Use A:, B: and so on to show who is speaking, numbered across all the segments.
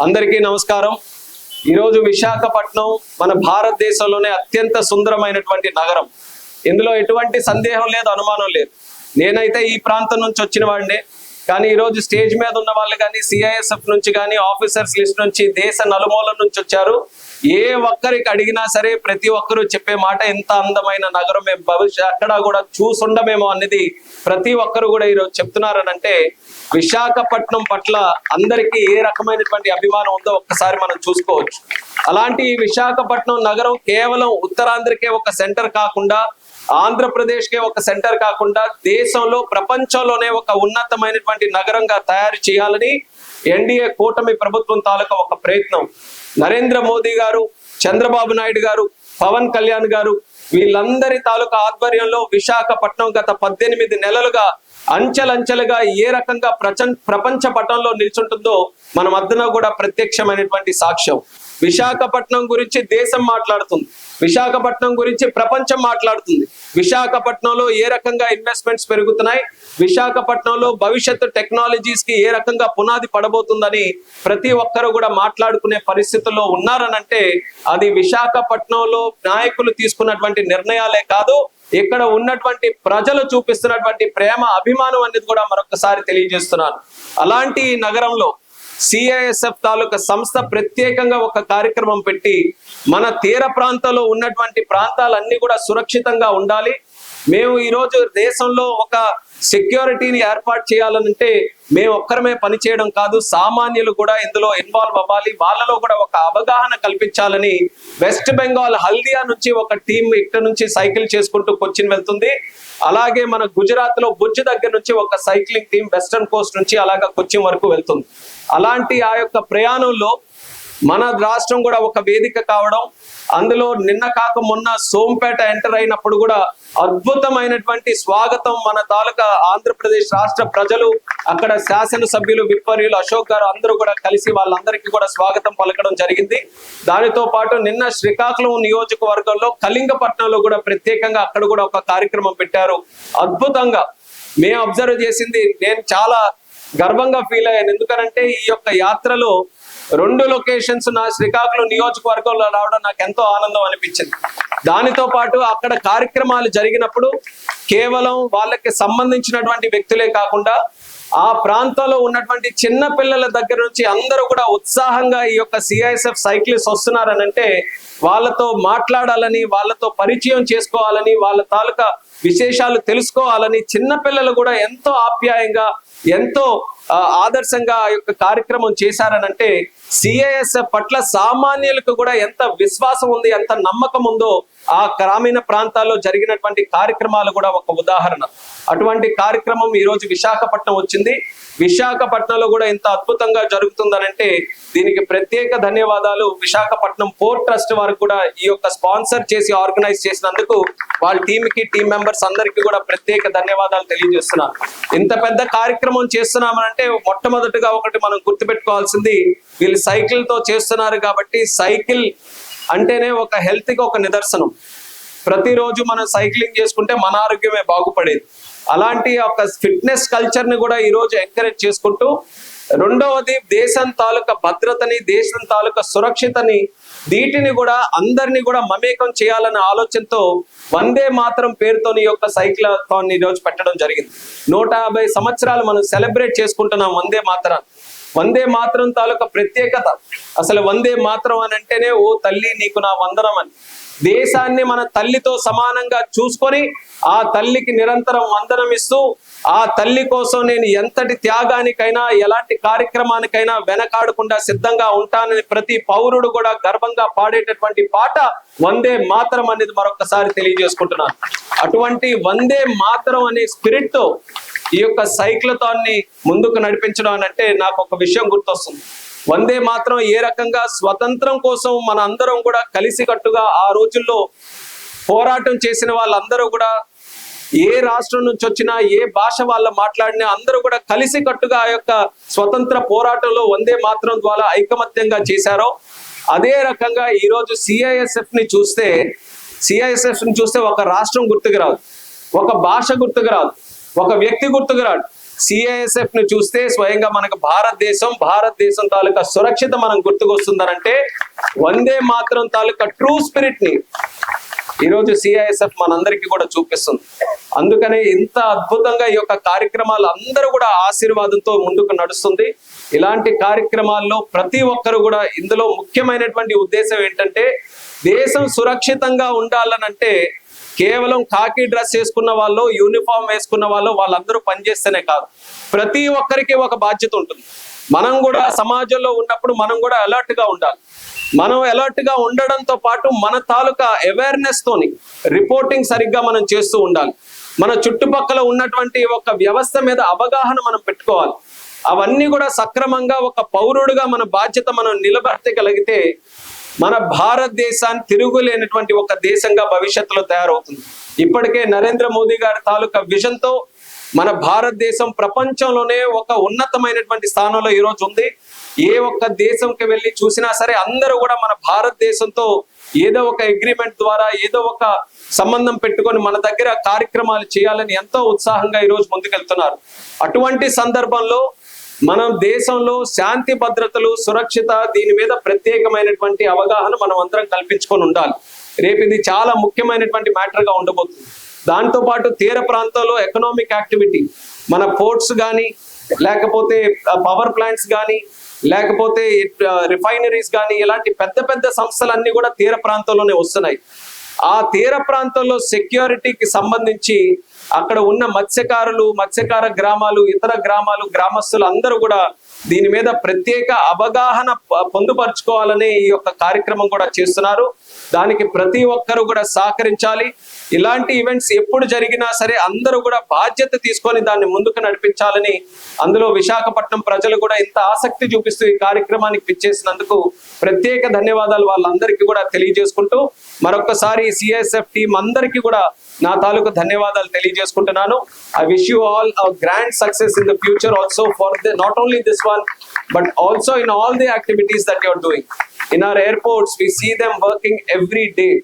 A: అందరికీ నమస్కారం. ఈరోజు విశాఖపట్నం మన భారతదేశంలోనే అత్యంత సుందరమైనటువంటి నగరం. ఇందులో ఎటువంటి సందేహం లేదు అనుమానం లేదు. నేనైతే ఈ ప్రాంతం నుంచి వచ్చిన వాడినే. కానీ ఈరోజు స్టేజ్ మీద ఉన్న వాళ్ళు కానీ సిఐఎస్ఎఫ్ నుంచి కానీ ఆఫీసర్స్ లిస్ట్ నుంచి దేశ నలుమూల నుంచి వచ్చారు. ఏ ఒక్కరికి అడిగినా సరే ప్రతి ఒక్కరూ చెప్పే మాట ఎంత అందమైన నగరం మేము భవిష్యత్ అక్కడ కూడా చూసుండమేమో అనేది ప్రతి ఒక్కరు కూడా ఈరోజు చెప్తున్నారనంటే విశాఖపట్నం పట్ల అందరికీ ఏ రకమైనటువంటి అభిమానం ఉందో ఒక్కసారి మనం చూసుకోవచ్చు. అలాంటి ఈ విశాఖపట్నం నగరం కేవలం ఉత్తరాంధ్రకే ఒక సెంటర్ కాకుండా ఆంధ్రప్రదేశ్కే ఒక సెంటర్ కాకుండా దేశంలో ప్రపంచంలోనే ఒక ఉన్నతమైనటువంటి నగరంగా తయారు చేయాలని ఎన్డీఏ కూటమి ప్రభుత్వం తాలూకా ఒక ప్రయత్నం. నరేంద్ర మోదీ గారు చంద్రబాబు నాయుడు గారు పవన్ కళ్యాణ్ గారు వీళ్ళందరి తాలూకా ఆధ్వర్యంలో విశాఖపట్నం గత పద్దెనిమిది నెలలుగా అంచెలంచెలుగా ఏ రకంగా ప్రపంచ పటంలో నిల్చుంటుందో మన మధ్యన కూడా ప్రత్యక్షమైనటువంటి సాక్ష్యం. విశాఖపట్నం గురించి దేశం మాట్లాడుతుంది. విశాఖపట్నం గురించి ప్రపంచం మాట్లాడుతుంది. విశాఖపట్నంలో ఏ రకంగా ఇన్వెస్ట్మెంట్స్ పెరుగుతున్నాయి? విశాఖపట్నంలో భవిష్యత్తు టెక్నాలజీస్కి ఏ రకంగా పునాది పడబోతుందని ప్రతి ఒక్కరు కూడా మాట్లాడుకునే పరిస్థితుల్లో ఉన్నారనంటే అది విశాఖపట్నంలో నాయకులు తీసుకున్నటువంటి నిర్ణయాలే కాదు ఇక్కడ ఉన్నటువంటి ప్రజలు చూపిస్తున్నటువంటి ప్రేమ అభిమానం అనేది కూడా మరొకసారి తెలియజేస్తున్నాను. అలాంటి నగరంలో సిఐఎస్ఎఫ్ తాలూకా సంస్థ ప్రత్యేకంగా ఒక కార్యక్రమం పెట్టి మన తీర ప్రాంతంలో ఉన్నటువంటి ప్రాంతాలన్నీ కూడా సురక్షితంగా ఉండాలి. మేము ఈరోజు దేశంలో ఒక సెక్యూరిటీని ఏర్పాటు చేయాలనంటే మేము ఒక్కరమే పనిచేయడం కాదు సామాన్యులు కూడా ఇందులో ఇన్వాల్వ్ అవ్వాలి వాళ్ళలో కూడా ఒక అవగాహన కల్పించాలని వెస్ట్ బెంగాల్ హల్దియా నుంచి ఒక టీం ఇక్కడ నుంచి సైకిల్ చేసుకుంటూ కొచ్చిన్ వెళ్తుంది. అలాగే మన గుజరాత్లో భుజ్ దగ్గర నుంచి ఒక సైక్లింగ్ టీం వెస్టర్న్ కోస్ట్ నుంచి అలాగా కొచ్చిన్ వరకు వెళ్తుంది. అలాంటి ఆ యొక్క ప్రయాణంలో మన రాష్ట్రం కూడా ఒక వేదిక కావడం అందులో నిన్న కాక మొన్న సోంపేట ఎంటర్ అయినప్పుడు కూడా అద్భుతమైనటువంటి స్వాగతం మన తాలూకా ఆంధ్రప్రదేశ్ రాష్ట్ర ప్రజలు అక్కడ శాసనసభ్యులు విప్పర్యులు అశోక్ గారు అందరూ కూడా కలిసి వాళ్ళందరికీ కూడా స్వాగతం పలకడం జరిగింది. దానితో పాటు నిన్న శ్రీకాకుళం నియోజకవర్గంలో కళింగపట్నంలో కూడా ప్రత్యేకంగా అక్కడ కూడా ఒక కార్యక్రమం పెట్టారు. అద్భుతంగా. మేము అబ్జర్వ్ చేసింది. నేను చాలా గర్వంగా ఫీల్ అయ్యాను. ఎందుకనంటే ఈ యొక్క యాత్రలో రెండు లొకేషన్స్ నా శ్రీకాకుళం నియోజకవర్గంలో రావడం నాకు ఎంతో ఆనందం అనిపించింది. దానితో పాటు అక్కడ కార్యక్రమాలు జరిగినప్పుడు కేవలం వాళ్ళకి సంబంధించినటువంటి వ్యక్తులే కాకుండా ఆ ప్రాంతంలో ఉన్నటువంటి చిన్న పిల్లల దగ్గర నుంచి అందరూ కూడా ఉత్సాహంగా ఈ యొక్క సిఐఎస్ఎఫ్ సైక్లిస్ట్ వస్తున్నారనంటే వాళ్ళతో మాట్లాడాలని వాళ్ళతో పరిచయం చేసుకోవాలని వాళ్ళ తాలూకా విశేషాలు తెలుసుకోవాలని చిన్న పిల్లలు కూడా ఎంతో ఆప్యాయంగా ఎంతో ఆదర్శంగా యొక్క కార్యక్రమం చేశారనంటే సిఐఎస్ఎఫ్ పట్ల సామాన్యులకు కూడా ఎంత విశ్వాసం ఉంది ఎంత నమ్మకం ఉందో ఆ గ్రామీణ ప్రాంతాల్లో జరిగినటువంటి కార్యక్రమాలు కూడా ఒక ఉదాహరణ. అటువంటి కార్యక్రమం ఈ రోజు విశాఖపట్నం వచ్చింది. విశాఖపట్నంలో కూడా ఇంత అద్భుతంగా జరుగుతుందనంటే దీనికి ప్రత్యేక ధన్యవాదాలు. విశాఖపట్నం పోర్ట్ ట్రస్ట్ వారు కూడా ఈ యొక్క స్పాన్సర్ చేసి ఆర్గనైజ్ చేసినందుకు వాళ్ళ టీంకి కి టీం మెంబర్స్ అందరికీ కూడా ప్రత్యేక ధన్యవాదాలు తెలియజేస్తున్నాను. ఇంత పెద్ద కార్యక్రమం చేస్తున్నామనంటే మొట్టమొదటిగా ఒకటి మనం గుర్తుపెట్టుకోవాల్సింది వీళ్ళు సైకిల్తో చేస్తున్నారు కాబట్టి సైకిల్ అంటేనే ఒక హెల్త్కి ఒక నిదర్శనం. ప్రతిరోజు మనం సైక్లింగ్ చేసుకుంటే మన ఆరోగ్యమే బాగుపడేది. అలాంటి ఒక ఫిట్నెస్ కల్చర్ని కూడా ఈ రోజు ఎంకరేజ్ చేసుకుంటూ రెండవది దేశం తాలూకా భద్రతని దేశం తాలూకా సురక్షితని వీటిని కూడా అందరినీ కూడా మమేకం చేయాలనే ఆలోచనతో వందే మాత్రం పేరుతోని యొక్క సైక్లాథాన్ ఈ రోజు పెట్టడం జరిగింది. నూట యాభై సంవత్సరాలు మనం సెలబ్రేట్ చేసుకుంటున్నాం వందే మాత్రం. వందే మాత్రం తాలూకా ప్రత్యేకత. అసలు వందే మాత్రం అని అంటేనే ఓ తల్లి నీకు నా వందనం అని. దేశాన్ని మన తల్లితో సమానంగా చూసుకొని ఆ తల్లికి నిరంతరం వందనం ఇస్తూ ఆ తల్లి కోసం నేను ఎంతటి త్యాగానికైనా ఎలాంటి కార్యక్రమానికైనా వెనకాడకుండా సిద్ధంగా ఉంటానని ప్రతి పౌరుడు కూడా గర్వంగా పాడేటటువంటి పాట వందే మాతరం అనేది మరొకసారి తెలియజేసుకుంటున్నాను. అటువంటి వందే మాతరం అనే స్పిరిట్తో ఈ యొక్క సైక్లథాన్ని ముందుకు నడిపించడం అంటే నాకు ఒక విషయం గుర్తొస్తుంది. వందే మాత్రం ఏ రకంగా స్వతంత్రం కోసం మన అందరం కూడా కలిసికట్టుగా ఆ రోజుల్లో పోరాటం చేసిన వాళ్ళందరూ కూడా ఏ రాష్ట్రం నుంచి వచ్చినా ఏ భాష వాళ్ళ మాట్లాడినా అందరూ కూడా కలిసికట్టుగా ఆ యొక్క స్వతంత్ర పోరాటంలో వందే మాత్రం ద్వారా ఐకమత్యంగా చేశారో అదే రకంగా ఈరోజు సిఐఎస్ఎఫ్ని చూస్తే సిఐఎస్ఎఫ్ని చూస్తే ఒక రాష్ట్రం గుర్తుకు రాదు. ఒక భాష గుర్తుకు రాదు. ఒక వ్యక్తి గుర్తుకు రాడు సిఐఎస్ఎఫ్ను చూస్తే స్వయంగా మనకు భారతదేశం భారతదేశం తాలూకా సురక్షిత మనం గుర్తుకొస్తుందనంటే వందే మాత్రం తాలూకా ట్రూ స్పిరిట్ని ఈరోజు సిఐఎస్ఎఫ్ మనందరికీ కూడా చూపిస్తుంది. అందుకనే ఇంత అద్భుతంగా ఈ యొక్క కార్యక్రమాలు అందరూ కూడా ఆశీర్వాదంతో ముందుకు నడుస్తుంది. ఇలాంటి కార్యక్రమాల్లో ప్రతి ఒక్కరు కూడా ఇందులో ముఖ్యమైనటువంటి ఉద్దేశం ఏంటంటే దేశం సురక్షితంగా ఉండాలనంటే కేవలం కాకి డ్రెస్ వేసుకున్న వాళ్ళు యూనిఫామ్ వేసుకున్న వాళ్ళు వాళ్ళందరూ పనిచేస్తేనే కాదు. ప్రతి ఒక్కరికి ఒక బాధ్యత ఉంటుంది. మనం కూడా సమాజంలో ఉన్నప్పుడు మనం కూడా అలర్ట్గా ఉండాలి. మనం అలర్ట్గా ఉండడంతో పాటు మన తాలూకా అవేర్నెస్ తోని రిపోర్టింగ్ సరిగ్గా మనం చేస్తూ ఉండాలి. మన చుట్టుపక్కల ఉన్నటువంటి ఒక వ్యవస్థ మీద అవగాహన మనం పెట్టుకోవాలి. అవన్నీ కూడా సక్రమంగా ఒక పౌరుడుగా మన బాధ్యత మనం నిలబెట్టగలిగితే మన భారతదేశాన్ని తిరుగులేనటువంటి ఒక దేశంగా భవిష్యత్తులో తయారవుతుంది. ఇప్పటికే నరేంద్ర మోదీ గారి తాలూకా విజన్తో మన భారతదేశం ప్రపంచంలోనే ఒక ఉన్నతమైనటువంటి స్థానంలో ఈరోజు ఉంది. ఏ ఒక్క దేశంకి వెళ్ళి చూసినా సరే అందరూ కూడా మన భారతదేశంతో ఏదో ఒక అగ్రిమెంట్ ద్వారా ఏదో ఒక సంబంధం పెట్టుకొని మన దగ్గర కార్యక్రమాలు చేయాలని ఎంతో ఉత్సాహంగా ఈరోజు ముందుకెళ్తున్నారు. అటువంటి సందర్భంలో మనం దేశంలో శాంతి భద్రతలు సురక్షిత దీని మీద ప్రత్యేకమైనటువంటి అవగాహన మనం అందరం కల్పించుకొని ఉండాలి. రేపు ఇది చాలా ముఖ్యమైనటువంటి మ్యాటర్గా ఉండబోతుంది. దాంతో పాటు తీర ప్రాంతంలో ఎకనామిక్ యాక్టివిటీ మన పోర్ట్స్ కానీ లేకపోతే పవర్ ప్లాంట్స్ కానీ లేకపోతే రిఫైనరీస్ కానీ ఇలాంటి పెద్ద పెద్ద సంస్థలన్నీ కూడా తీర ప్రాంతంలోనే వస్తున్నాయి. ఆ తీర ప్రాంతంలో సెక్యూరిటీకి సంబంధించి అక్కడ ఉన్న మత్స్యకారులు మత్స్యకార గ్రామాలు ఇతర గ్రామాలు గ్రామస్తులు అందరూ కూడా దీని మీద ప్రత్యేక అవగాహన పొందుపరుచుకోవాలని ఈ యొక్క కార్యక్రమం కూడా చేస్తున్నారు. దానికి ప్రతి ఒక్కరు కూడా సహకరించాలి. ఇలాంటి ఈవెంట్స్ ఎప్పుడు జరిగినా సరే అందరూ కూడా బాధ్యత తీసుకొని దాన్ని ముందుకు నడిపించాలని అందులో విశాఖపట్నం ప్రజలు కూడా ఇంత ఆసక్తి చూపిస్తూ ఈ కార్యక్రమానికి పిచ్చేసినందుకు ప్రత్యేక ధన్యవాదాలు వాళ్ళందరికీ కూడా తెలియజేసుకుంటూ మరొకసారి సిఎస్ఎఫ్ టీం అందరికీ కూడా నా తాలూకు ధన్యవాదాలు తెలియజేసుకుంటున్నాను. I wish you all grand success in the future also for the not only this one all, but also in all the activities that you're doing. In our airports, we see them working every day.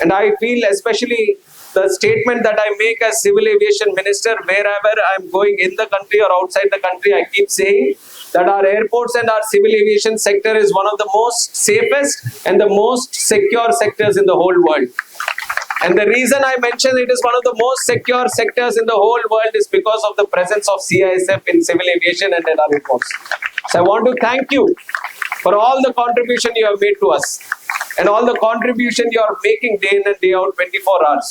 A: And I feel especially the statement that I make as civil aviation minister, wherever I'm going in the country or outside the country, I keep saying that our airports and our civil aviation sector is one of the most safest and the most secure sectors in the whole world. And the reason I mention it is one of the most secure sectors in the whole world is because of the presence of CISF in civil aviation and at our airports. So I want to thank you for all the contribution you have made to us and all the contribution you are making day in and day out 24 hours.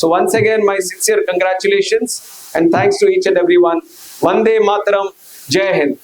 A: So once again, my sincere congratulations and thanks to each and everyone. Vande Mataram, Jai Hind.